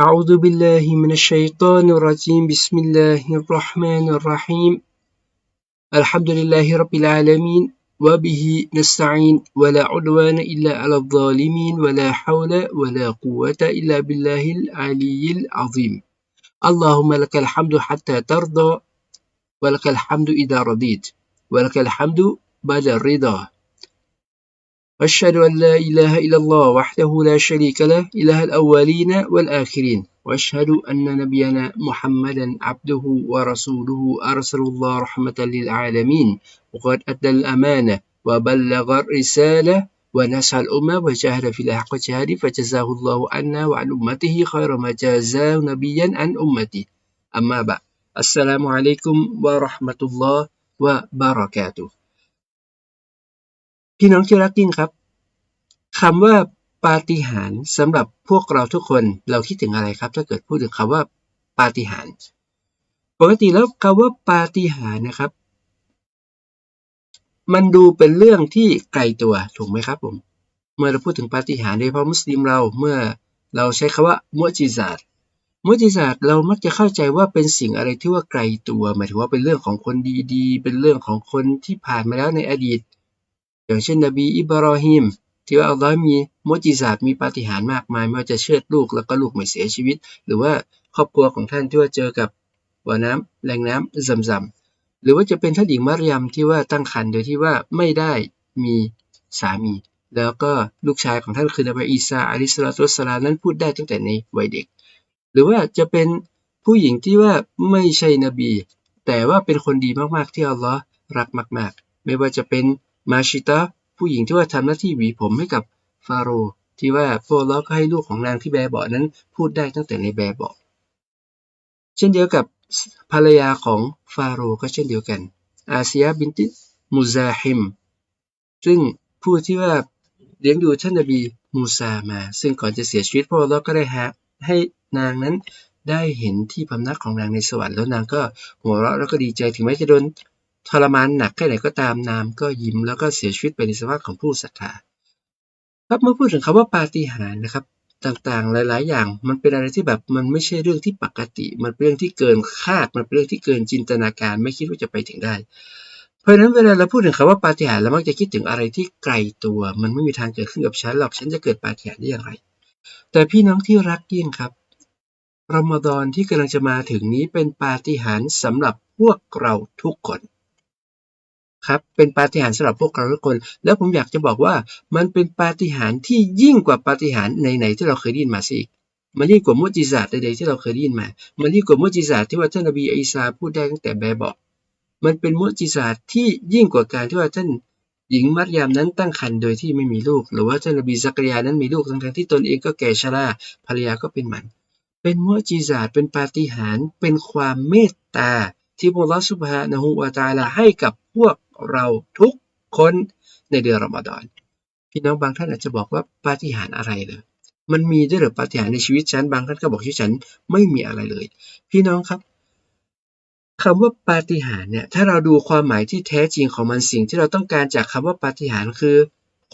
أعوذ بالله من الشيطان الرجيم. بسم الله الرحمن الرحيم. الحمد لله رب العالمين وبه نستعين ولا عدوان إلا على الظالمين ولا حول ولا قوة إلا بالله العلي العظيم. اللهم لك الحمد حتى ترضى ولك الحمد إذا رضيت ولك الحمد بعد الرضا. أشهد أن لا إله إلا الله وحده لا شريك له إله الأولين والآخرين. وأشهد أن نبينا محمدا عبده ورسوله أرسل الله رحمة للعالمين. وقد أدى الأمانة وبلغ الرسالة ونسع الأمة وجاهد في الحق جهاده فجزاه الله عنا وعن أمته خير ما جازاه نبيا عن أمته أما بعد السلام عليكم ورحمة الله وبركاته. พี่น้องที่รักยิ่งครับคำว่าปาฏิหาริย์สำหรับพวกเราทุกคนเราคิดถึงอะไรครับ ถ้าเกิดพูดถึงคำว่าปาฏิหาริย์ปกติแล้วคำว่าปาฏิหาริย์นะครับ มันดูเป็นเรื่องที่ไกลตัวถูกไหมครับผมเมื่อเราพูดถึงปาฏิหาริย์โดยเฉพาะมุสลิมเราเมื่อเราใช้คำว่ามุจิซาตมุจิซาตเรามักจะเข้าใจว่าเป็นสิ่งอะไรที่ว่าไกลตัว หมายถึงว่าเป็นเรื่องของคนดีๆ เป็นเรื่องของคนที่ผ่านมาแล้วในอดีต อย่างเช่นนบีอิบรอฮิมที่ว่าอัลลอฮ์มีมุจิซาตมีปาฏิหาริย์มากมายไม่ว่าจะเชือดลูกแล้วก็ลูกไม่เสียชีวิต หรือว่าครอบครัวของท่านที่ว่าเจอกับบ่อน้ำแหล่งน้ำซัมซัมหรือว่าจะเป็นท่านหญิงมารยมที่ว่าตั้งครรภ์โดยที่ว่าไม่ได้มีสามี แล้วก็ลูกชายของท่านคือนบีอีสาอะลิสลาตุสลานั้นพูดได้ตั้งแต่ในวัยเด็ก หรือว่าจะเป็นผู้หญิงที่ว่าไม่ใช่นบี แต่ว่าเป็นคนดีมากๆที่อัลลอฮ์รักมาก ๆ ไม่ว่าจะเป็น มาชิตาผู้หญิงที่ว่าทำหน้าที่หวีผมให้กับฟาโรห์ที่ว่าพวกเราก็ให้ลูกของนางที่แบเบาะนั้นพูดได้ตั้งแต่ในแบเบาะเช่นเดียวกับภรรยาของฟาโรห์ก็เช่นเดียวกัน อาเซียบินติมูซาฮิมซึ่งผู้ที่ว่าเลี้ยงดูท่านนบีมูซามา ซึ่งก่อนจะเสียชีวิตพวกเราก็ได้ฮะให้นางนั้นได้เห็นที่พำนักของนางในสวรรค์แล้วนางก็หัวเราะแล้วก็ดีใจถึงแม้จะโดน ทรมานหนักแค่ไหนก็ตามนามก็ยิ้มแล้วก็เสียชีวิตไปในสภาพของผู้ศรัทธาครับเมื่อพูดถึงคำว่าปาฏิหาริย์นะครับ ต่างๆ หลาย ๆ อย่าง มันเป็นอะไรที่แบบมันไม่ใช่เรื่องที่ปกติ มันเป็นเรื่องที่เกินคาด มันเป็นเรื่องที่เกินจินตนาการ ไม่คิดว่าจะไปถึงได้ เพราะฉะนั้นเวลาเราพูดถึงคำว่าปาฏิหาริย์เรามักจะคิดถึงอะไรที่ไกลตัว มันไม่มีทางเกิดขึ้นกับฉันหรอกฉันจะเกิดปาฏิหาริย์ได้อย่างไร แต่พี่น้องที่รักยิ่งครับรอมฎอนที่กำลังจะมาถึงนี้เป็นปาฏิหาริย์สำหรับพวกเราทุกคน ครับเป็นปาฏิหาริย์สำหรับพวกเราทุกคน แล้วผมอยากจะบอกว่ามันเป็นปาฏิหาริย์ที่ยิ่งกว่าปาฏิหาริย์ไหนๆที่เราเคยได้ยินมาสิมันยิ่งกว่ามุจิซาตใดๆที่เราเคยได้ยินมา มันยิ่งกว่ามุจิซาตที่ว่าท่านนบีอีสาพูดได้ตั้งแต่แบบบอก มันเป็นมุจิซาตที่ยิ่งกว่าการที่ว่าท่านหญิงมัรยามนั้นตั้งครรภ์โดยที่ไม่มีลูก หรือว่าท่านนบีซักริยานั้นมีลูกทั้งที่ตนเองก็แก่ชราภรรยาก็เป็นหมัน เป็นมุจิซาตเป็นปาฏิหาริย์เป็นความเมตตาที่พระลอสุบฮานะฮูวาตาลาให้กับพวก เราทุกคนในเดือนรอมฎอน พี่น้องบางท่านอาจจะบอกว่าปาฏิหาริย์อะไรเลยมันมีด้วยหรือปาฏิหาริย์ในชีวิตฉันบางท่านก็บอกชีวิตฉันไม่มีอะไรเลย พี่น้องครับคำว่าปาฏิหาริย์เนี่ยถ้าเราดูความหมายที่แท้จริงของมันสิ่งที่เราต้องการจากคำว่าปาฏิหาริย์คือ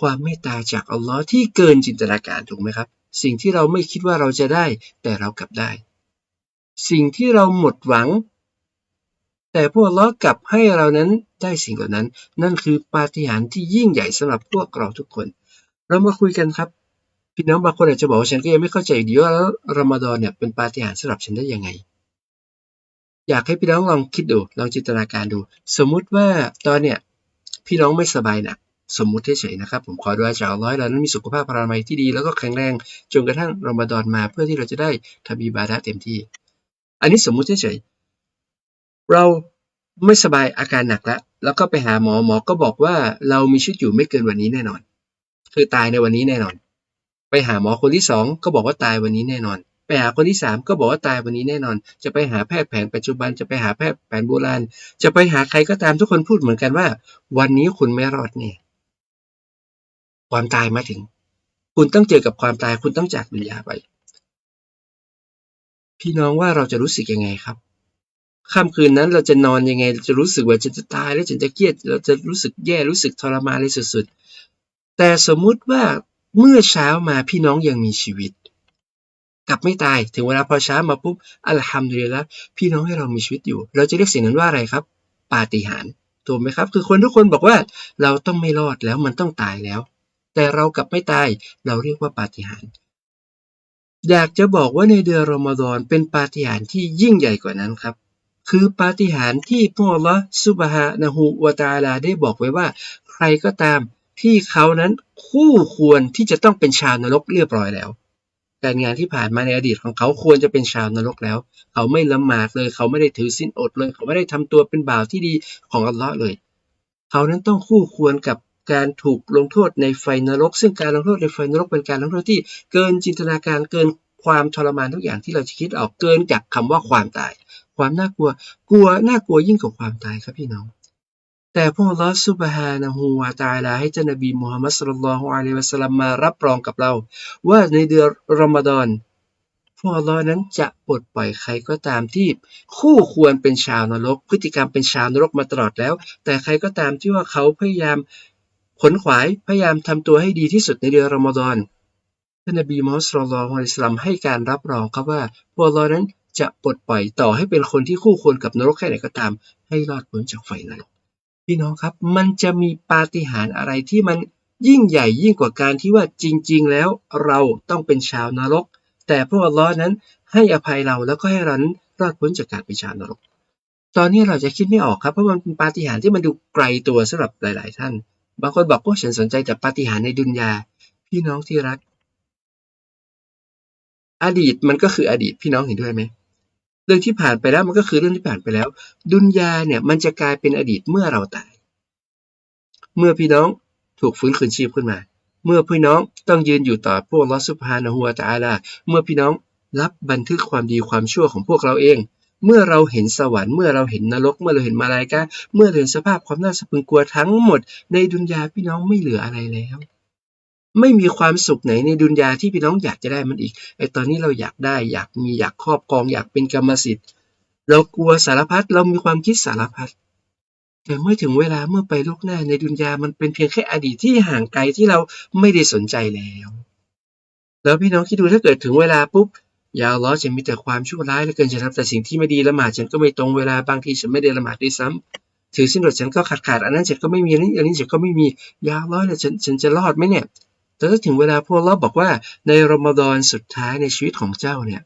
ความเมตตาจากอัลลอฮ์ที่เกินจินตนาการถูกไหมครับ สิ่งที่เราไม่คิดว่าเราจะได้แต่เรากลับได้ สิ่งที่เราหมดหวัง แต่พวกล้อกลับให้เรานั้นได้สิ่งเหล่านั้น นั่นคือปาฏิหาริย์ที่ยิ่งใหญ่สำหรับพวกเราทุกคน เรามาคุยกันครับ พี่น้องบางคนอาจจะบอกว่าฉันก็ยังไม่เข้าใจดีว่าแล้วรอมฎอนเนี่ยเป็นปาฏิหาริย์สำหรับฉันได้ยังไง อยากให้พี่น้องลองคิดดูลองจินตนาการดู สมมุติว่าตอนเนี่ยพี่น้องไม่สบายหนักสมมุติเฉยๆนะครับ ผมขอดูอาจากร้อยเรานั้นมีสุขภาพพรามัยที่ดีแล้วก็แข็งแรงจนกระทั่งรอมฎอนมาเพื่อที่เราจะได้ทำอิบาดะเต็มที่ อันนี้สมมุติเฉยๆ เราไม่สบายอาการหนักแล้ว แล้วก็ไปหาหมอหมอก็บอกว่าเรามีชีวิตอยู่ไม่เกินวันนี้แน่นอน คือตายในวันนี้แน่นอน ไปหาหมอคนที่สองก็บอกว่าตายวันนี้แน่นอน ไปหาคนที่สามก็บอกว่าตายวันนี้แน่นอน จะไปหาแพทย์แผนปัจจุบันจะไปหาแพทย์แผนโบราณ จะไปหาใครก็ตามทุกคนพูดเหมือนกันว่า วันนี้คุณไม่รอดเนี่ยความตายมาถึง คุณต้องเจอกับความตายคุณต้องจากดุนยาไป พี่น้องว่าเราจะรู้สึกยังไงครับ ค่ำคืนนั้นเราจะนอนยังไงเราจะรู้สึกว่าจะจะตายแล้วฉันจะเครียด เราจะรู้สึกแย่รู้สึกทรมานเลยสุดๆ แต่สมมุติว่าเมื่อเช้ามาพี่น้องยังมีชีวิต กลับไม่ตายถึงเวลาพอเช้ามาปุ๊บอัลฮัมดุลิลละพี่น้องให้เรามีชีวิตอยู่ เราจะเรียกสิ่งนั้นว่าอะไรครับ ปาฏิหาริย์ถูกไหมครับ คือคนทุกคนบอกว่าเราต้องไม่รอดแล้วมันต้องตายแล้ว แต่เรากลับไม่ตายเราเรียกว่าปาฏิหาริย์อยากจะบอกว่าในเดือนรอมฎอนเป็นปาฏิหาริย์ที่ยิ่งใหญ่กว่านั้นครับ คือปาฏิหาริย์ที่พระอัลลอฮ์ซุบฮานะฮูวะตาลาได้บอกไว้ว่า ใครก็ตามที่เขานั้นคู่ควรที่จะต้องเป็นชาวนรกเรียบร้อยแล้ว การงานที่ผ่านมาในอดีตของเขาควรจะเป็นชาวนรกแล้ว เขาไม่ละหมาดเลย เขาไม่ได้ถือสินอดเลย เขาไม่ได้ทำตัวเป็นบ่าวที่ดีของอัลลอฮ์เลย เขานั้นต้องคู่ควรกับการถูกลงโทษในไฟนรก ซึ่งการลงโทษในไฟนรกเป็นการลงโทษที่เกินจินตนาการเกิน ความทรมานทุกอย่างที่เราจะคิดออกเกินจากคำว่าความตาย ความน่ากลัว กลัวน่ากลัวยิ่งกว่าความตายครับพี่น้อง แต่พระองค์ลอสุบฮานะฮูวาตาลาให้เจ้านบีมูฮัมมัดสุลลัลลอฮุอะลัยวะสัลลัมมารับรองกับเรา ว่าในเดือนรอมฎอนพระองค์นั้นจะปลดปล่อยใครก็ตามที่ คู่ควรเป็นชาวนรก พฤติกรรมเป็นชาวนรกมาตลอดแล้ว แต่ใครก็ตามที่ว่าเขาพยายามขนขวายพยายามทำตัวให้ดีที่สุดในเดือนรอมฎอน ท่านนบีมูฮัมมัดสุลลัลลอฮุอะลัยฮิสลัมให้การรับรองครับว่าพระองค์นั้นจะปลดปล่อยต่อให้เป็นคนที่คู่ควรกับนรกแค่ไหนก็ตาม ให้รอดพ้นจากไฟนรกพี่น้องครับ มันจะมีปาฏิหาริย์อะไรที่มันยิ่งใหญ่ยิ่งกว่าการที่ว่าจริง ๆ แล้วเราต้องเป็นชาวนรก แต่พระอัลลอฮ์นั้นให้อภัยเราแล้วก็ให้เรานั้นรอดพ้นจากการเป็นชาวนรก ตอนนี้เราจะคิดไม่ออกครับเพราะมันเป็นปาฏิหาริย์ที่มันดูไกลตัวสำหรับหลาย ๆ ท่าน บางคนบอกว่าฉันสนใจแต่ปาฏิหาริย์ในดุนยาพี่น้องที่รัก อดีตมันก็คืออดีตพี่น้องเห็นด้วยไหมเรื่องที่ผ่านไปแล้วมันก็คือเรื่องที่ผ่านไปแล้ว ดุนยาเนี่ยมันจะกลายเป็นอดีตเมื่อเราตาย เมื่อพี่น้องถูกฟื้นคืนชีพขึ้นมา เมื่อพี่น้องต้องยืนอยู่ต่อพวกลอสุภานะฮัวตาลาเมื่อพี่น้องรับบันทึกความดีความชั่วของพวกเราเอง เมื่อเราเห็นสวรรค์เมื่อเราเห็นนรก เมื่อเราเห็นมาลายกาเมื่อเราเห็นสภาพความน่าสะพรึงกลัวทั้งหมด ในดุนยาพี่น้องไม่เหลืออะไรแล้ว ไม่มีความสุขไหนในดุนยาที่พี่น้องอยากจะได้มันอีกไอตอนนี้เราอยากได้อยากมีอยากครอบครองอยากเป็นกรรมสิทธิ์ เรากลัวสารพัดเรามีความคิดสารพัดแต่เมื่อถึงเวลาเมื่อไปโลกหน้าในดุนยามันเป็นเพียงแค่อดีตที่ห่างไกลที่เราไม่ได้สนใจแล้ว แล้วพี่น้องคิดดูถ้าเกิดถึงเวลาปุ๊บยาวล้อจะมีแต่ความชั่วร้ายและเกินจะทำแต่สิ่งที่ไม่ดีละหมาดฉันก็ไม่ตรงเวลาบางทีฉันไม่ได้ละหมาดด้วยซ้ำถือสินอดฉันก็ขาดขาดอันนั้นฉันก็ไม่มีอันนี้อันนี้ฉันก็ไม่มียาล้อเนี่ยฉันฉันจะรอดไหมเนี่ย แต่ถ้าถึงเวลาพวกเราบอกว่าในรอมฎอนสุดท้ายในชีวิตของเจ้าเนี่ย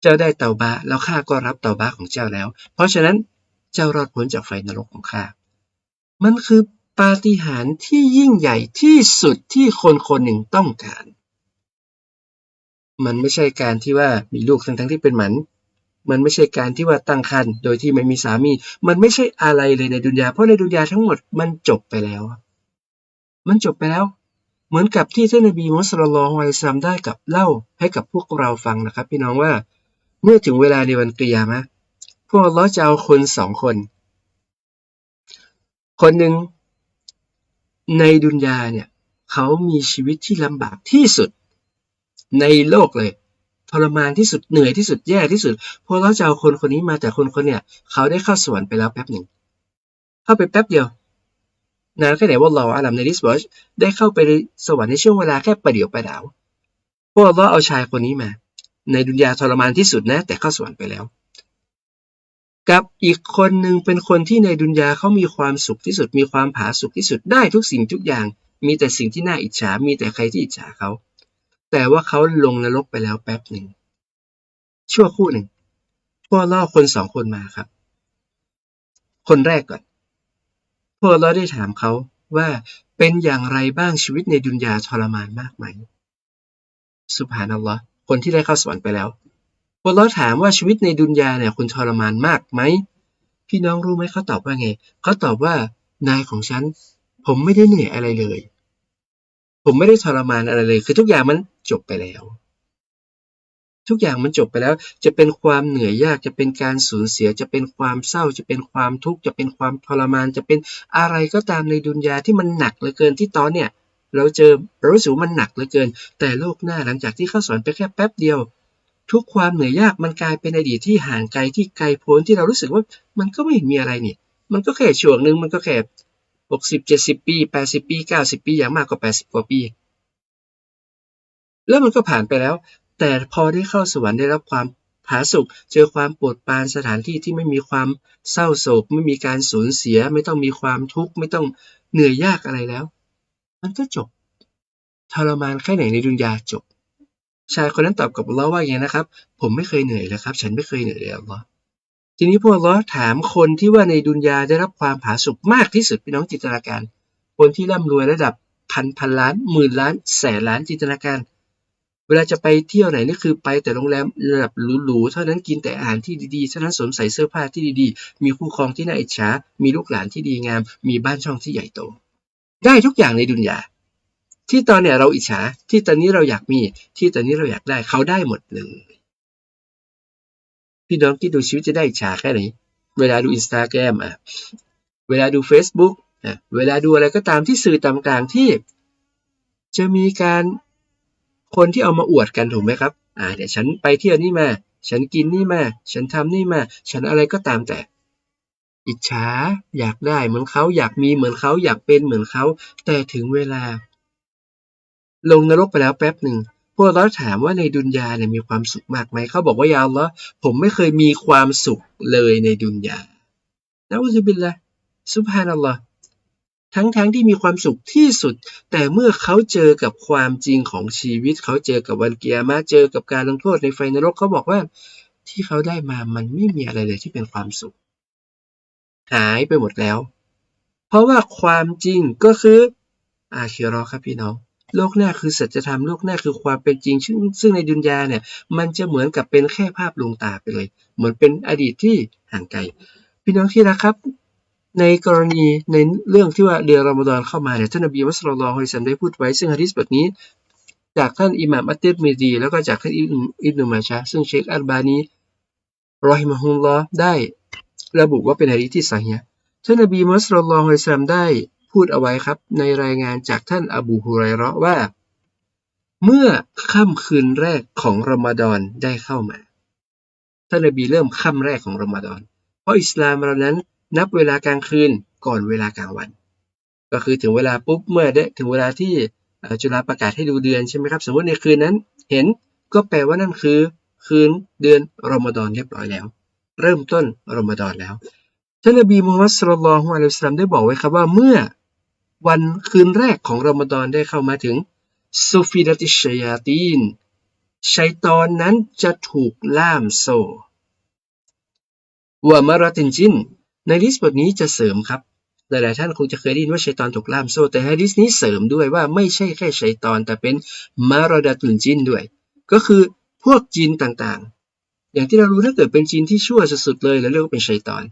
เจ้าได้เตาบะแล้วข้าก็รับเตาบะของเจ้าแล้ว เพราะฉะนั้นเจ้ารอดพ้นจากไฟนรกของข้ามันคือปาฏิหาริย์ที่ยิ่งใหญ่ที่สุดที่คนคนหนึ่งต้องการ มันไม่ใช่การที่ว่ามีลูกทั้งทั้งที่เป็นหมันมันไม่ใช่การที่ว่าตั้งครรภ์โดยที่ไม่มีสามี มันไม่ใช่อะไรเลยในดุนยา เพราะในดุนยาทั้งหมดมันจบไปแล้ว มันจบไปแล้ว เหมือนกับที่ท่านนบีมุสลิมลองไวซัมได้กับเล่าให้กับพวกเราฟังนะครับ พี่น้องว่าเมื่อถึงเวลาในวันกิยามะพวกเราจะเอาคนสองคน คนหนึ่งในดุนยาเนี่ยเขามีชีวิตที่ลำบากที่สุด ในโลกเลยทรมานที่สุดเหนื่อยที่สุดแย่ที่สุดพวกเราจะเอาคนคนนี้มาแต่คนคนเนี่ยเขาได้เข้าสวรรค์ไปแล้วแป๊บหนึ่งเข้าไปแป๊บเดียว นานแค่ไหนว่าเราอาลัมในดิสบอชได้เข้าไปในสวรรค์ในช่วงเวลาแค่ประเดี๋ยวประดาวพวกเราเอาชายคนนี้มา ในดุนยาทรมานที่สุดนะ แต่เข้าสวรรค์ไปแล้ว กับอีกคนหนึ่งเป็นคนที่ในดุนยาเขามีความสุขที่สุด มีความผาสุกที่สุดได้ทุกสิ่งทุกอย่าง มีแต่สิ่งที่น่าอิจฉา มีแต่ใครที่อิจฉาเขา แต่ว่าเขาลงนรกไปแล้วแป๊บหนึ่งชั่วคู่หนึ่งพวกเราคนสองคนมาครับ คนแรกก่อน พวกเราได้ถามเขาว่าเป็นอย่างไรบ้างชีวิตในดุนยาทรมานมากไหม สุภานัลลอฮ์คนที่ได้เข้าสวรรค์ไปแล้ว พวกเราถามว่าชีวิตในดุนยาเนี่ยคุณทรมานมากไหม พี่น้องรู้ไหมเขาตอบว่าไง เขาตอบว่านายของฉัน ผมไม่ได้เหนื่อยอะไรเลย ผมไม่ได้ทรมานอะไรเลย คือทุกอย่างมันจบไปแล้ว ทุกอย่างมันจบไปแล้ว จะเป็นความเหนื่อยยาก จะเป็นการสูญเสีย จะเป็นความเศร้า จะเป็นความทุกข์ จะเป็นความทรมาน จะเป็นอะไรก็ตามในดุนยาที่มันหนักเหลือเกินที่ตอนเนี่ย เราเจอเรารู้สึกมันหนักเหลือเกิน แต่โลกหน้าหลังจากที่เข้าสอนไปแค่แป๊บเดียว ทุกความเหนื่อยยากมันกลายเป็นอดีตที่ห่างไกลที่ไกลโพ้นที่เรารู้สึกว่ามันก็ไม่มีอะไรนี่ มันก็แค่ช่วงหนึ่งมันก็แค่หกสิบเจ็ดสิบปีแปดสิบปีเก้าสิบปีอย่างมากกว่าแปดสิบกว่าปีแล้วมันก็ผ่านไปแล้ว แต่พอได้เข้าสวรรค์ได้รับความผาสุกเจอความปรดปานสถานที่ที่ไม่มีความเศร้าโศก ไม่มีการสูญเสีย ไม่ต้องมีความทุกข์ไม่ต้องเหนื่อยยากอะไรแล้ว มันก็จบทรมานแค่ไหนในดุนยาจบ ชายคนนั้นตอบกับอัลลอฮ์ว่าอย่างนะครับ ผมไม่เคยเหนื่อยเลยครับ ฉันไม่เคยเหนื่อยเลยอัลลอฮ์ทีนี้พวกเราถามคนที่ว่าในดุนยาได้รับความผาสุกมากที่สุดพี่น้องจินตนาการ คนที่ร่ำรวยระดับพันพันล้านหมื่นล้านแสนล้านจินตนาการ เวลาจะไปเที่ยวไหนนี่คือไปแต่โรงแรมระดับหรูๆเท่านั้นกินแต่อาหารที่ดีๆเท่านั้นสวมใส่เสื้อผ้าที่ดีๆ มีคู่ครองที่น่าอิจฉา มีลูกหลานที่ดีงาม มีบ้านช่องที่ใหญ่โต ได้ทุกอย่างในดุนยา ที่ตอนเนี้ยเราอิจฉา ที่ตอนนี้เราอยากมี ที่ตอนนี้เราอยากได้เขาได้หมดเลยพี่น้องที่ดูชีวิตจะได้อิจฉาแค่ไหนเวลาดูอินสตาแกรมอะเวลาดู Facebook อะเวลาดูอะไรก็ตามที่สื่อต่างๆที่จะมีการ คนที่เอามาอวดกันถูกไหมครับอ่าเดี๋ยวฉันไปเที่ยวนี่มา ฉันกินนี่มา ฉันทำนี่มา ฉันอะไรก็ตามแต่ อิจฉาอยากได้เหมือนเขาอยากมีเหมือนเขาอยากเป็นเหมือนเขา แต่ถึงเวลา ลงนรกไปแล้วแป๊บหนึ่งพวกเราถามว่าในดุนยาเนี่ยมีความสุขมากไหมเขาบอกว่ายาวแล้วผมไม่เคยมีความสุขเลยในดุนยานะอุบิลละซุบฮานัลลอฮ์ ทั้งๆทที่มีความสุขที่สุด แต่เมื่อเขาเจอกับความจริงของชีวิต เขาเจอกับวันเกียร์มาเจอกับการลงโทษในไฟนรกเขาบอกว่า ที่เขาได้มามันไม่มีอะไรเลยที่เป็นความสุข หายไปหมดแล้ว เพราะว่าความจริงก็คืออาคิรอครับพี่น้องโลกหน้าคือสัจธรรมโลกหน้าคือความเป็นจริง ซึ่งซึ่งในดุนยาเนี่ย มันจะเหมือนกับเป็นแค่ภาพลวงตาไปเลย เหมือนเป็นอดีตที่ห่างไกล พี่น้องที่รักครับ ในกรณีในเรื่องที่ว่าเดือนรอมฎอนเข้ามาเนี่ยท่านนบีมุสลิมลอฮอิสัมได้พูดไว้ ซึ่งฮะดิษบทนี้ จากท่านอิหม่ามอัตติรมิดี แล้วก็จากท่านอิบนุมาชาซึ่งเชคอัลบานีรอฮิมะฮุลลอฮได้ระบุว่าเป็นฮะดิษที่สฮีฮ์ท่านนบีมุสลิมลอฮอิสัมได้พูดเอาไว้ครับ ในรายงานจากท่านอบูฮุไรเราะว่า เมื่อค่ำคืนแรกของรอมฎอนได้เข้ามาท่านนบีเริ่มค่ำแรกของรอมฎอน เพราะอิสลามเรานั้น นับเวลากลางคืนก่อนเวลากลางวัน ก็คือถึงเวลาปุ๊บเมื่อได้ถึงเวลาที่จุฬาประกาศให้ดูเดือนใช่ไหมครับ สมมติในคืนนั้น เห็นก็แปลว่านั่นคือ คืนเดือนรอมฎอนเรียบร้อยแล้ว เริ่มต้นรอมฎอนแล้วท่านนบีมูฮัมมัดสุลลัลฮุอะลัยฮิสลามได้บอกไว้ครับว่าเมื่อวันคืนแรกของรอมฎอนได้เข้ามาถึงซูฟิดติชยาตีนชัยตอนนั้นจะถูกล่ามโซ่วามารตินจิน ในลิสบทนี้จะเสริมครับ หลาย ๆ ท่านคงจะเคยได้ยินว่าชัยตอนถูกล่ามโซ่ แต่ฮะดิษนี้เสริมด้วยว่าไม่ใช่แค่ชัยตอน แต่เป็นมารดาตุนจินด้วย ก็คือพวกจินต่าง ๆ อย่างที่เรารู้ถ้าเกิดเป็นจินที่ชั่วสุด ๆ เลยเราเรียกว่าเป็นชัยตอน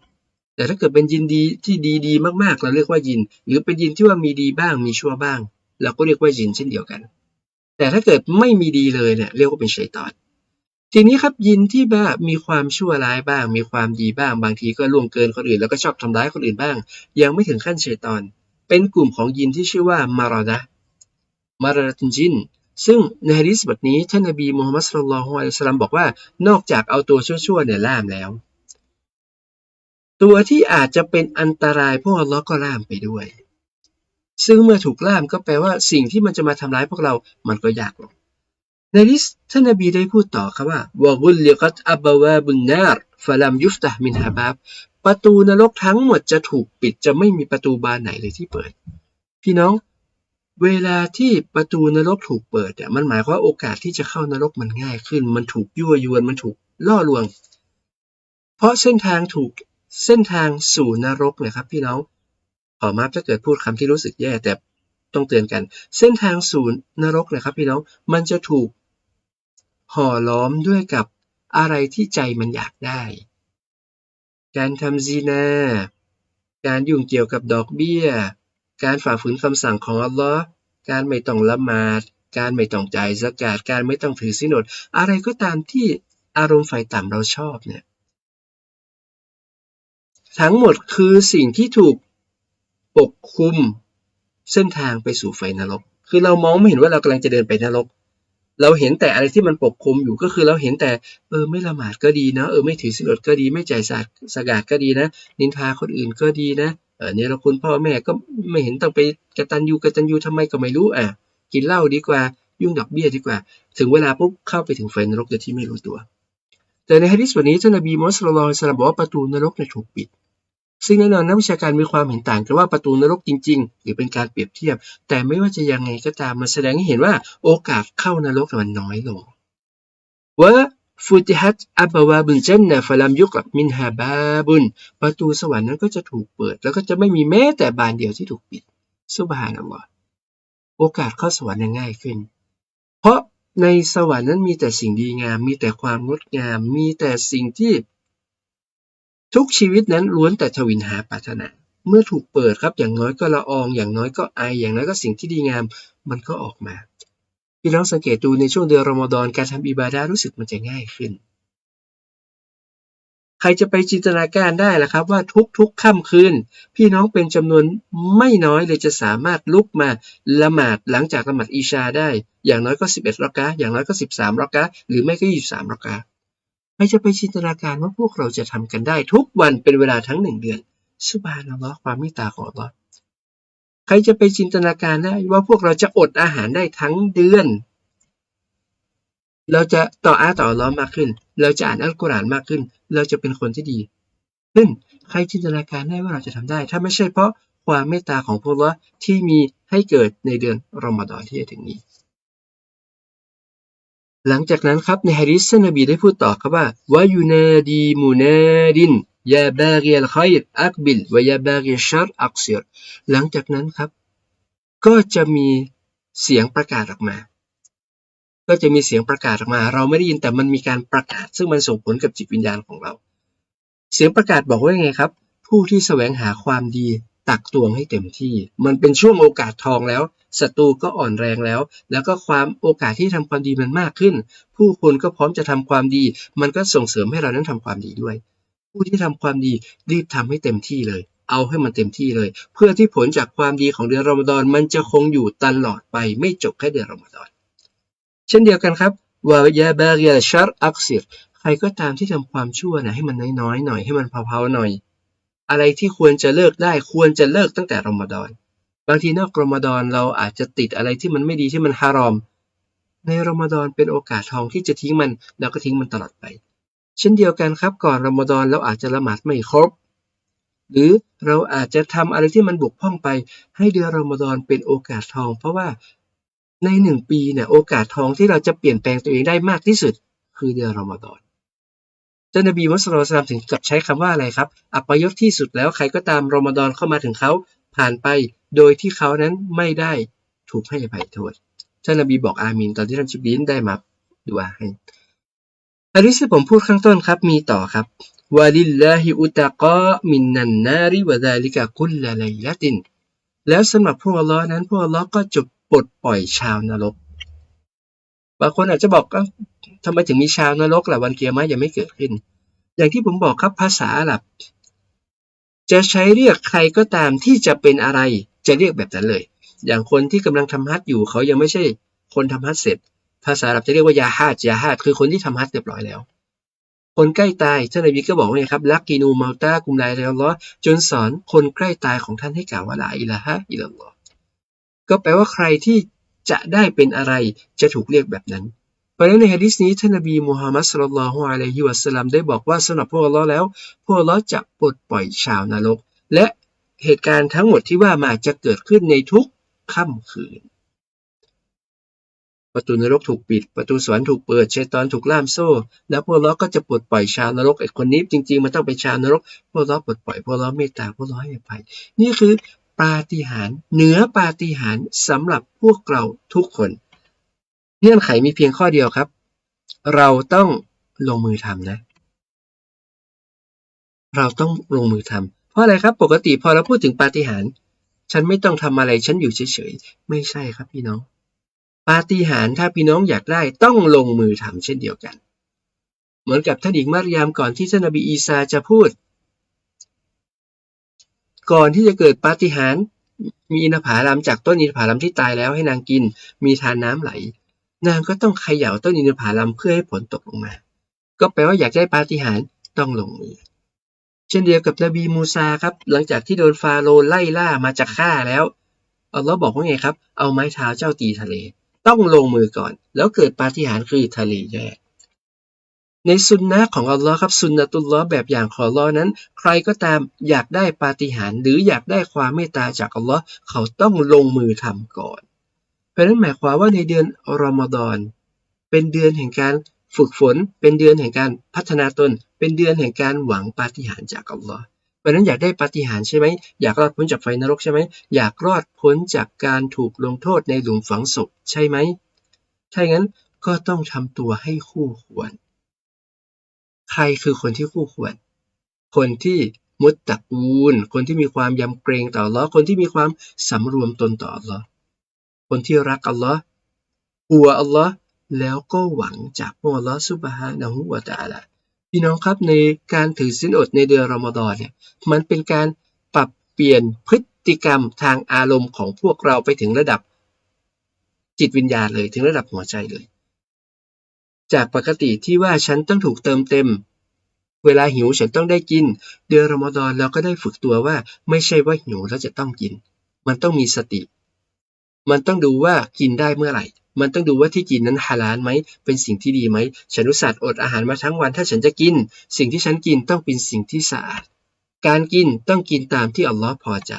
แต่ถ้าเกิดเป็นยินดีที่ดี ๆ มาก ๆ เราเรียกว่ายิน หรือเป็นยินที่ว่ามีดีบ้างมีชั่วบ้าง เราก็เรียกว่ายินเช่นเดียวกัน แต่ถ้าเกิดไม่มีดีเลยเนี่ยเรียกว่าเป็นชัยตอน ทีนี้ครับยินที่แบบมีความชั่วร้ายบ้าง มีความดีบ้าง บางทีก็ล่วงเกินคนอื่นแล้วก็ชอบทำร้ายคนอื่นบ้าง ยังไม่ถึงขั้นเชยตอน เป็นกลุ่มของยินที่ชื่อว่ามารดะมารดะตุนจินซึ่งในฮะดิษบทนี้ท่านนบีมูฮัมมัดสุลลัลฮุอะลัยฮิสลามบอกว่านอกจากเอาตัวชั่วๆเนี่ยล่ามแล้ว ตัวที่อาจจะเป็นอันตรายพวกเราก็ล่ามไปด้วย ซึ่งเมื่อถูกล่ามก็แปลว่าสิ่งที่มันจะมาทำร้ายพวกเรามันก็ยากลง ในลิสท่านนบีได้พูดต่อครับว่าวะกุลลิกัตอับบาวาบุนนาร์ฟะลัมยุฟตะมินฮาบับประตูนรกทั้งหมดจะถูกปิดจะไม่มีประตูบานไหนเลยที่เปิด พี่น้องเวลาที่ประตูนรกถูกเปิดเนี่ยมันหมายความว่าโอกาสที่จะเข้านรกมันง่ายขึ้น มันถูกยั่วยวนมันถูกล่อลวง เพราะเส้นทางถูกเส้นทางสู่นรกนี่ยครับพี่น้องขอมาถ้าเกิดพูดคำที่รู้สึกแย่ แต่ ต้องเตือนกัน เส้นทางสู่นรกนะครับพี่น้องมันจะถูกห่อล้อมด้วยกับอะไรที่ใจมันอยากได้ การทำซีนา การยุ่งเกี่ยวกับดอกเบี้ย การฝ่าฝืนคำสั่งของอัลลอฮ์การไม่ต้องละหมาด การไม่ต้องจ่ายสกาดการไม่ต้องถือสินอด อะไรก็ตามที่อารมณ์ไฟต่ำเราชอบเนี่ย ทั้งหมดคือสิ่งที่ถูกปกคลุม เส้นทางไปสู่ไฟนรก คือเรามองไม่เห็นว่าเรากำลังจะเดินไปนรก เราเห็นแต่อะไรที่มันปกคลุมอยู่ก็คือเราเห็นแต่เออไม่ละหมาดก็ดีนะเออไม่ถือสินอดก็ดี ไม่จ่ายสาสกาดก็ดีนะ นินทาคนอื่นก็ดีนะเออเนี่ยเราคุณพ่อแม่ก็ไม่เห็นต้องไปกระตัญญูกระตัญญูทำไมก็ไม่รู้อะกินเหล้าดีกว่ายุ่งดอกเบี้ยดีกว่า ถึงเวลาปุ๊บเข้าไปถึงไฟนรกโดยที่ไม่รู้ตัว แต่ในฮะดิษวันนี้ท่านนบีมุฮัมมัดสุลลัลลอฮุอะลัยฮิวะซัลลัมบอกว่าประตูนรกเนี่ยถูกปิด ซึ่งแน่นอนนักวิชาการมีความเห็นต่างกันว่าประตูนรกจริง ๆ หรือเป็นการเปรียบเทียบ แต่ไม่ว่าจะยังไงก็ตามมันแสดงให้เห็นว่าโอกาสเข้านรกมันน้อยลงว่าฟุติฮัตอับบาวาบุนเจนนะฟลัมยุกลับมินฮาบาบุนประตูสวรรค์นั้นก็จะถูกเปิด แล้วก็จะไม่มีแม้แต่บานเดียวที่ถูกปิดสุบฮานัลลอฮ์โอกาสเข้าสวรรค์ง่ายขึ้น เพราะในสวรรค์นั้นมีแต่สิ่งดีงาม มีแต่ความงดงาม มีแต่สิ่งที่ ทุกชีวิตนั้นล้วนแต่ทวินหาปรารถนา เมื่อถูกเปิดครับอย่างน้อยก็ละออง อย่างน้อยก็ไอ อย่างน้อยก็สิ่งที่ดีงาม มันก็ออกมา พี่น้องสังเกตดูในช่วงเดือนรอมฎอนการทำอิบาดารู้สึกมันจะง่ายขึ้น ใครจะไปจินตนาการได้ล่ะครับ ว่าทุกๆค่ำคืน พี่น้องเป็นจำนวนไม่น้อยเลยจะสามารถลุกมาละหมาดหลังจากละหมาดอิชาได้ อย่างน้อยก็ 11รักะอย่างน้อยก็ 13รักะหรือไม่ก็ 23รักะ ใครจะไปจินตนาการว่าพวกเราจะทำกันได้ทุกวันเป็นเวลาทั้งหนึ่งเดือนสุบานัลลอฮ์ความเมตตาของอัลลอฮ์ใครจะไปจินตนาการได้ว่าพวกเราจะอดอาหารได้ทั้งเดือน เราจะต่ออาต่อล้อมากขึ้น เราจะอ่านอัลกุรอานมากขึ้น เราจะเป็นคนที่ดีขึ้นใครจินตนาการได้ว่าเราจะทำได้ ถ้าไม่ใช่เพราะความเมตตาของพระองค์ที่มีให้เกิดในเดือนรอมฎอนที่จะถึงนี้ หลังจากนั้นครับในฮะดิษนบีได้พูดต่อครับว่าวายูนาดีมูนาดินยาบากีอัลขัยรอักบิลวยาบากีชัรอักซิรหลังจากนั้นครับ ก็จะมีเสียงประกาศออกมา ก็จะมีเสียงประกาศออกมา เราไม่ได้ยินแต่มันมีการประกาศ ซึ่งมันส่งผลกับจิตวิญญาณของเรา เสียงประกาศบอกว่าไงครับ ผู้ที่แสวงหาความดี ตักตวงให้เต็มที่ มันเป็นช่วงโอกาสทองแล้วศัตรูก็อ่อนแรงแล้ว แล้วก็ความโอกาสที่ทำความดีมันมากขึ้น ผู้คนก็พร้อมจะทำความดี มันก็ส่งเสริมให้เรานั้นทำความดีด้วย ผู้ที่ทำความดีรีบทำให้เต็มที่เลย เอาให้มันเต็มที่เลย เพื่อที่ผลจากความดีของเดือนรอมฎอนมันจะคงอยู่ตลอดไปไม่จบแค่เดือนรอมฎอน เช่นเดียวกันครับวายาบาเรียชัรอักซิรใครก็ตามที่ทำความชั่วนะให้มันน้อยๆหน่อยให้มันเผาๆหน่อย อะไรที่ควรจะเลิกได้ควรจะเลิกตั้งแต่รอมฎอน บางทีนอกรอมฎอนเราอาจจะติดอะไรที่มันไม่ดีที่มันฮารอม ในรอมฎอนเป็นโอกาสทองที่จะทิ้งมันแล้วก็ทิ้งมันตลอดไป เช่นเดียวกันครับก่อนรอมฎอนเราอาจจะละหมาดไม่ครบ หรือเราอาจจะทำอะไรที่มันบกพร่องไป ให้เดือนรอมฎอนเป็นโอกาสทอง เพราะว่าในหนึ่งปีเนี่ยโอกาสทองที่เราจะเปลี่ยนแปลงตัวเองได้มากที่สุด คือเดือนรอมฎอน เจ้านบีมุสลิมถึงกับใช้คำว่าอะไรครับ อัปยศที่สุดแล้วใครก็ตามรอมฎอนเข้ามาถึงเขาผ่านไปโดยที่เขานั้นไม่ได้ถูกให้อภัยโทษ ท่านนบีบอกอามีนตอนที่ท่านจิบลินได้มาดูอาให้อะดิษที่ผมพูดข้างต้นครับมีต่อครับวะลิลลาฮิอุตะกอมินนันนาริวะดาลิกะกุลละไลละติน แล้วสำหรับพวกอัลลอฮ์นั้นพวกอัลลอฮ์ก็จะปลดปล่อยชาวนรก บางคนอาจจะบอกก็ทำไมถึงมีชาวนรกล่ะวันเกียร์มายังไม่เกิดขึ้น อย่างที่ผมบอกครับภาษาอาหรับจะใช้เรียกใครก็ตามที่จะเป็นอะไรจะเรียกแบบนั้นเลย อย่างคนที่กำลังทำฮัทอยู่เขายังไม่ใช่คนทำฮัทเสร็จ ภาษาอาหรับจะเรียกว่ายาฮัดยาฮัดคือคนที่ทำฮัทเรียบร้อยแล้ว คนใกล้ตายท่านนบีก็บอกว่าไงครับลักกีนูมาตากุมไลแล้วล้อจนสอนคนใกล้ตายของท่านให้กล่าวว่าลาอิละฮะอิละลอก็แปลว่าใครที่ จะได้เป็นอะไรจะถูกเรียกแบบนั้นเพราะฉะนั้นในฮะดิษนี้ท่านนบีมูฮัมมัดสุลลัลลอฮุอะลัยฮิวะสัลลัมได้บอกว่าสำหรับพวกเราแล้ว พวกเราจะปลดปล่อยชาวนรก และเหตุการณ์ทั้งหมดที่ว่ามาจะเกิดขึ้นในทุกค่ำคืน ประตูนรกถูกปิด ประตูสวรรค์ถูกเปิดเชตอนถูกล่ามโซ่ แล้วพวกเราก็จะปลดปล่อยชาวนรกไอ้คนนี้จริงๆมันต้องเป็นชาวนรก พวกเราปลดปล่อยพวกเราเมตตาพวกเราให้อภัย นี่คือ ปาฏิหาริย์เหนือปาฏิหาริย์สำหรับพวกเราทุกคนเงื่อนไขมีเพียงข้อเดียวครับ เราต้องลงมือทำนะ เราต้องลงมือทำเพราะอะไรครับปกติพอเราพูดถึงปาฏิหาริย์ฉันไม่ต้องทำอะไรฉันอยู่เฉยๆ ไม่ใช่ครับพี่น้องปาฏิหาริย์ถ้าพี่น้องอยากได้ต้องลงมือทำเช่นเดียวกัน เหมือนกับท่านอีกมารยามก่อนที่ท่านนบีอีสาจะพูด ก่อนที่จะเกิดปาฏิหาริย์มีอินทผลัมจากต้นอินทผลัมที่ตายแล้วให้นางกิน มีทานน้ำไหล นางก็ต้องเขย่าต้นอินทผลัมเพื่อให้ผลตกลงมา ก็แปลว่าอยากได้ปาฏิหาริย์ต้องลงมือเช่นเดียวกับนบีมูซาครับ หลังจากที่โดนฟาโรห์ไล่ล่ามาจากฆ่าแล้วอัลลอฮ์บอกว่าไงครับ เอาไม้เท้าเจ้าตีทะเล ต้องลงมือก่อน แล้วเกิดปาฏิหาริย์คือทะเลแยก ในสุนนะของอัลลอฮ์ครับสุนนะตุลลอฮ์แบบอย่างของอัลลอฮ์นั้น ใครก็ตามอยากได้ปาฏิหาริย์หรืออยากได้ความเมตตาจากอัลลอฮ์เขาต้องลงมือทำก่อน เพราะนั้นหมายความว่าในเดือนรอมฎอนเป็นเดือนแห่งการฝึกฝน เป็นเดือนแห่งการพัฒนาตน เป็นเดือนแห่งการหวังปาฏิหาริย์จากอัลลอฮ์เพราะนั้นอยากได้ปาฏิหาริย์ใช่ไหมอยากรอดพ้นจากไฟนรกใช่ไหมอยากรอดพ้นจากการถูกลงโทษในหลุมฝังศพใช่ไหมถ้าอย่างนั้นก็ต้องทำตัวให้คู่ควร ใครคือคนที่คู่ควร คนที่มุตตะกูลคนที่มีความยำเกรงต่ออัลลอฮ์คนที่มีความสำรวมตนต่ออัลลอฮ์คนที่รักอัลลอฮ์กลัวอัลลอฮ์แล้วก็หวังจากพระอัลลอฮ์ซุบฮานะฮูวะตาลาพี่น้องครับในการถือศีลอดในเดือนรอมฎอนเนี่ยมันเป็นการปรับเปลี่ยนพฤติกรรมทางอารมณ์ของพวกเราไปถึงระดับจิตวิญญาณเลยถึงระดับหัวใจเลย จากปกติที่ว่าฉันต้องถูกเติมเต็ม เวลาหิวฉันต้องได้กิน เดือนรอมฎอนเราก็ได้ฝึกตัวว่า ไม่ใช่ว่าหิวแล้วจะต้องกิน มันต้องมีสติ มันต้องดูว่ากินได้เมื่อไหร่ มันต้องดูว่าที่กินนั้นฮาลาลไหม เป็นสิ่งที่ดีไหม ฉันอุตส่าห์อดอาหารมาทั้งวันถ้าฉันจะกิน สิ่งที่ฉันกินต้องเป็นสิ่งที่สะอาด การกินต้องกินตามที่อัลลอฮ์พอใจ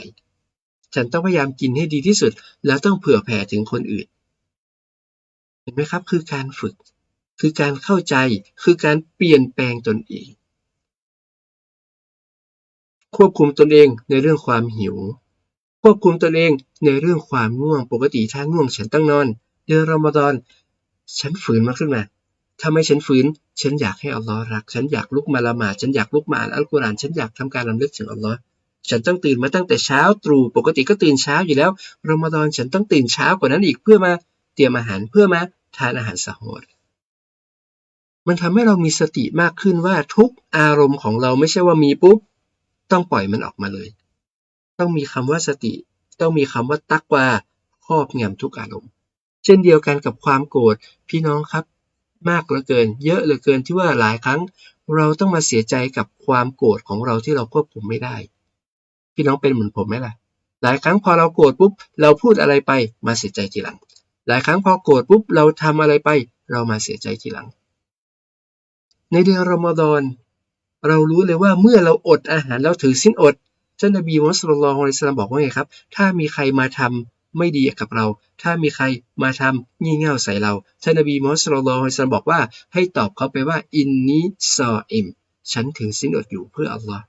ฉันต้องพยายามกินให้ดีที่สุด แล้วต้องเผื่อแผ่ถึงคนอื่น เห็นไหมครับ คือการฝึก คือการเข้าใจคือการเปลี่ยนแปลงตนเอง ควบคุมตนเองในเรื่องความหิว ควบคุมตนเองในเรื่องความง่วงปกติถ้าง่วงฉันต้องนอน เดือนรอมฎอนฉันฝืนมาขึ้นมาทำไม่ฉันฝืน ฉันอยากให้อัลลอฮ์รัก ฉันอยากลุกมาละหมาด ฉันอยากลุกมาอ่านอัลกุรอาน ฉันอยากทำการรำลึกถึงอัลลอฮ์ฉันต้องตื่นมาตั้งแต่เช้าตรู่ ปกติก็ตื่นเช้าอยู่แล้วรอมฎอนฉันต้องตื่นเช้ากว่านั้นอีกเพื่อมาเตรียมอาหารเพื่อมาทานอาหารสะฮด มันทำให้เรามีสติมากขึ้นว่าทุกอารมณ์ของเราไม่ใช่ว่ามีปุ๊บ ต้องปล่อยมันออกมาเลย ต้องมีคำว่าสติ ต้องมีคำว่าตักว่าครอบงำทุกอารมณ์ เช่นเดียวกันกับความโกรธพี่น้องครับ มากเหลือเกิน เยอะเหลือเกินที่ว่าหลายครั้ง เราต้องมาเสียใจกับความโกรธของเราที่เราควบคุมไม่ได้ พี่น้องเป็นเหมือนผมไหมล่ะ หลายครั้งพอเราโกรธปุ๊บ เราพูดอะไรไปมาเสียใจทีหลัง หลายครั้งพอโกรธปุ๊บเราทำอะไรไป เรามาเสียใจทีหลัง ในเดือนรอมฎอนเรารู้เลยว่าเมื่อเราอดอาหารเราถือสิ้นอดท่านนบีมุฮัมมัดสุลลัลของอิสลามบอกว่าไงครับ ถ้ามีใครมาทำไม่ดีกับเรา ถ้ามีใครมาทำงี่เง่าใส่เราท่านนบีมุฮัมมัดสุลลัลฮอิบอกว่าให้ตอบเขาไปว่าอินนี้ซออิมฉันถือสิ้นอดอยู่เพื่ออัลลอฮ์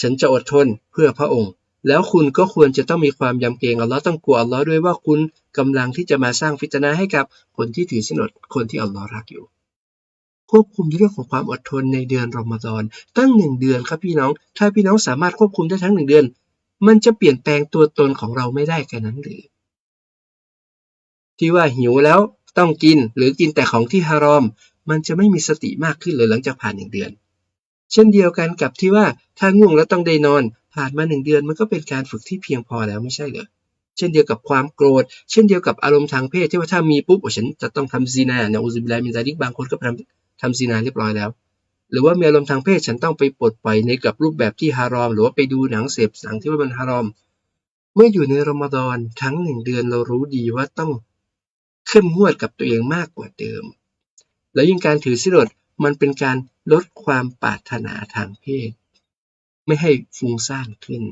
ฉันจะอดทนเพื่อพระองค์ แล้วคุณก็ควรจะต้องมีความยำเกรงอัลลอฮ์ต้องกลัวอัลลอฮ์ด้วยว่าคุณกำลังที่จะมาสร้างฟิตนาให้กับคนที่ถือสินอดคนที่อัลลอฮ์รักอยู่ ควบคุมเรื่องของความอดทนในเดือนรอมฎอนตั้งหนึ่งเดือนครับพี่น้อง ถ้าพี่น้องสามารถควบคุมได้ทั้งหนึ่งเดือน มันจะเปลี่ยนแปลงตัวตนของเราไม่ได้แค่นั้นหรือ ที่ว่าหิวแล้วต้องกินหรือกินแต่ของที่ฮารอม มันจะไม่มีสติมากขึ้นเลยหลังจากผ่านหนึ่งเดือน เช่นเดียวกันกับที่ว่าถ้าง่วงแล้วต้องได้นอน ผ่านมาหนึ่งเดือนมันก็เป็นการฝึกที่เพียงพอแล้วไม่ใช่เหรอเช่นเดียวกับความโกรธ เช่นเดียวกับอารมณ์ทางเพศที่ว่าถ้ามีปุ๊บฉันจะต้องทำซีนาเนี่ยอุซิบิลามินซาดิกบางคนก็ทำ ทำซีนาเรียบร้อยแล้ว หรือว่ามีอารมณ์ทางเพศฉันต้องไปปลดปล่อยในกับรูปแบบที่ฮารอม หรือว่าไปดูหนังเสพสังที่ว่ามันฮารอม เมื่ออยู่ในรอมฎอนทั้งหนึ่งเดือนเรารู้ดีว่าต้องเข้มงวดกับตัวเองมากกว่าเดิม แล้วยิ่งการถือสิรดมันเป็นการลดความปรารถนาทางเพศ ไม่ให้ฟุ้งซ่านขึ้น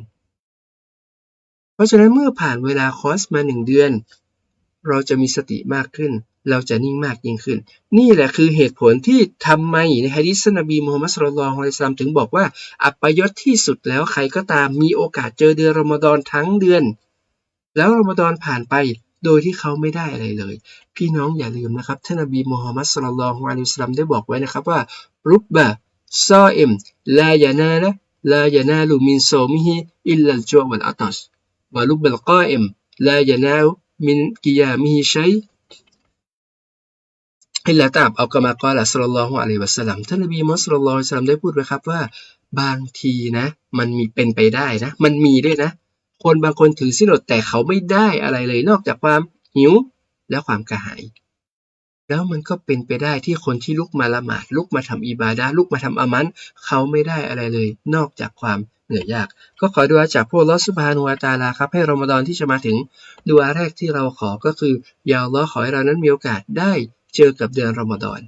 เพราะฉะนั้นเมื่อผ่านเวลาคอสมาหนึ่งเดือน เราจะมีสติมากขึ้น เราจะนิ่งมากยิ่งขึ้น นี่แหละคือเหตุผลที่ทำไมในฮะดิษนบีมูฮัมมัดสุลลัลของอิสลามถึงบอกว่า อัปยศที่สุดแล้วใครก็ตามมีโอกาสเจอเดือนรอมฎอนทั้งเดือน แล้วรอมฎอนผ่านไปโดยที่เขาไม่ได้อะไรเลย พี่น้องอย่าลืมนะครับท่านนบีมูฮัมมัดสุลลัลของอิสลามได้บอกไว้นะครับว่า รุบบะซาอิมลายานาละลายานาลูมินโซมิฮิอิลลัลจวัลอัตัสวะรุบบะลกาอิมลายานามินกิยามิฮิชัย อิลลาตาบเอากามากอละสลลลลอฮุอะลัยวะสลัมท่านนบีมุสลิมลสัลลัมได้พูดไว้ครับว่า บางทีนะ มันมีเป็นไปได้นะ มันมีด้วยนะ คนบางคนถือสินอดแต่เขาไม่ได้อะไรเลย นอกจากความหิวและความกระหาย แล้วมันก็เป็นไปได้ที่คนที่ลุกมาละหมาดลุกมาทำอิบาดาลุกมาทำอามันเขาไม่ได้อะไรเลย นอกจากความเหนื่อยยาก ก็ขอดุอาจากพวกลอสุบฮานุวาตาลาครับ ให้รอมฎอนที่จะมาถึงดุอาแรกที่เราขอก็คือยาอัลลอขอให้เรานั้นมีโอกาสได้ เจอกับเดือนรอมฎอน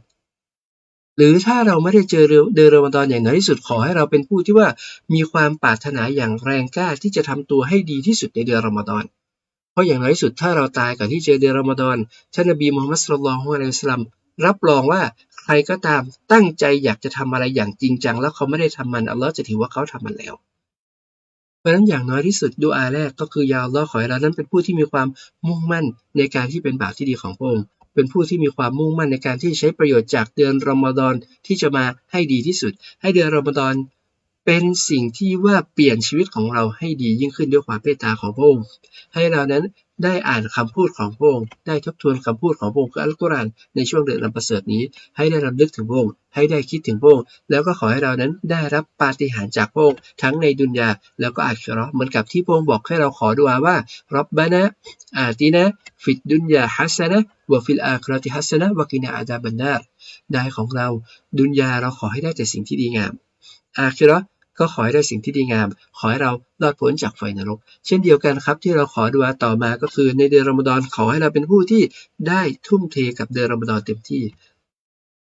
หรือถ้าเราไม่ได้เจอเดือนรอมฎอนอย่างน้อยที่สุดขอให้เราเป็นผู้ที่ว่ามีความปรารถนาอย่างแรงกล้าที่จะทำตัวให้ดีที่สุดในเดือนรอมฎอนเพราะอย่างน้อยที่สุดถ้าเราตายก่อนที่เจอเดือนรอมฎอนท่านนบีมุฮัมมัดสุลลัลฮุอะลัยฮิสลามรับรองว่าใครก็ตามตั้งใจอยากจะทำอะไรอย่างจริงจัง แล้วเขาไม่ได้ทำมันอัลลอฮ์จะถือว่าเขาทำมันแล้ว เพราะฉะนั้นอย่างน้อยที่สุดดูอาแรกก็คือยาอัลลอฮ์ขอให้เรานั้นเป็นผู้ที่มีความมุ่งมั่นในการที่เป็นบ่าวที่ดีของพระองค์ เป็นผู้ที่มีความมุ่งมั่นในการที่ใช้ประโยชน์จากเดือนรอมฎอนที่จะมาให้ดีที่สุด ให้เดือนรอมฎอน เป็นสิ่งที่ว่าเปลี่ยนชีวิตของเราให้ดียิ่งขึ้นด้วยความเมตตาของพระองค์ให้เรานั้นได้อ่านคำพูดของพระองค์ได้ทบทวนคำพูดของพระองค์คืออัลกุรอานในช่วงเดือนลำประเสริฐนี้ ให้ได้รำลึกถึงพระองค์ให้ได้คิดถึงพระองค์แล้วก็ขอให้เรานั้นได้รับปาฏิหาริย์จากพระองค์ทั้งในดุนยาแล้วก็อาคิเราะห์เหมือนกับที่พระองค์บอกให้เราขอดุอาว่ารับบานะอาตินะฟิดดุนยาฮัสนะวะฟิลอาคราติฮัสนะวะกินาอาดาบันนารได้ของเรา ดุนยาเราขอให้ได้แต่สิ่งที่ดีงามอาคิเราะห์ ก็ขอให้ได้สิ่งที่ดีงาม ขอให้เรารอดพ้นจากไฟนรก เช่นเดียวกันครับที่เราขอดุอาต่อมาก็คือในเดือนรอมฎอนขอให้เราเป็นผู้ที่ได้ทุ่มเทกับเดือนรอมฎอนเต็มที่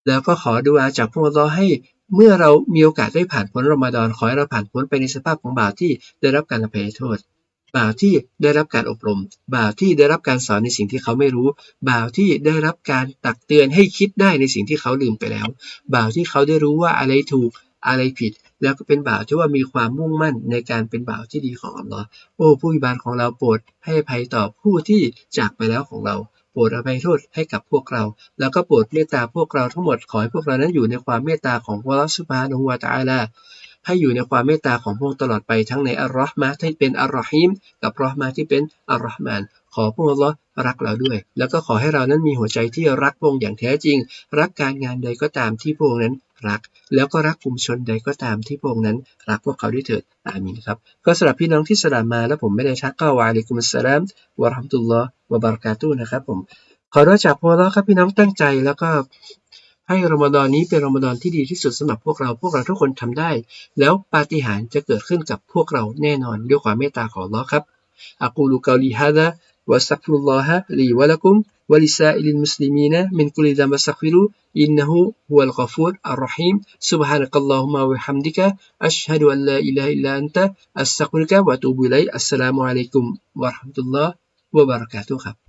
แล้วก็ขอดุอาจากพระองค์ให้เมื่อเรามีโอกาสได้ผ่านพ้นรอมฎอนขอให้เราผ่านพ้นไปในสภาพของบาปที่ได้รับการอภัยโทษบ่าวที่ได้รับการอบรม บ่าวที่ได้รับการสอนในสิ่งที่เขาไม่รู้ บ่าวที่ได้รับการตักเตือนให้คิดได้ในสิ่งที่เขาลืมไปแล้ว บ่าวที่เขาได้รู้ว่าอะไรถูกอะไรผิด แล้วก็เป็นบ่าวที่ว่ามีความมุ่งมั่นในการเป็นบ่าวที่ดีของอัลลอฮ์โอ้ผู้อิบานของเราโปรดให้ภัยต่อผู้ที่จากไปแล้วของเราโปรดอภัยโทษให้กับพวกเรา แล้วก็โปรดเมตตาพวกเราทั้งหมดขอให้พวกเรานั้นอยู่ในความเมตตาของวะลสุบานุวาตาลาให้อยู่ในความเมตตาของพวกตลอดไปทั้งในอัลลอฮ์มาที่เป็นอัลลอฮิมกับรอฮ์มาที่เป็นอัลลอฮ์มาน ขอพวกเรารักเราด้วย แล้วก็ขอให้เรานั้นมีหัวใจที่รักพระองค์อย่างแท้จริง รักการงานใดก็ตามที่พระองค์นั้นรัก แล้วก็รักกลุ่มชนใดก็ตามที่พระองค์นั้น รักพวกเขาด้วยเถิดอามินครับ ก็สำหรับพี่น้องที่สลามมาแล้วผมไม่ได้ชักก็วาลิกุมสลามวะราะห์มตุลลอฮ์วะบารักาตุนะครับผมขอรับจากพวกเราครับพี่น้องตั้งใจแล้วก็ให้รอมฎอนนี้เป็นรอมฎอนที่ดีที่สุดสำหรับพวกเราพวกเราทุกคนทำได้ แล้วปาฏิหาริย์จะเกิดขึ้นกับพวกเราแน่นอนด้วยความเมตตาของลอครับอักูลู وأستغفر الله لي ولكم ولسائر المسلمين من كل ذنب استغفروا إنه هو الغفور الرحيم. سبحانك اللهم وبحمدك أشهد أن لا إله إلا أنت أستغفرك وأتوب إليك. السلام عليكم ورحمة الله وبركاته.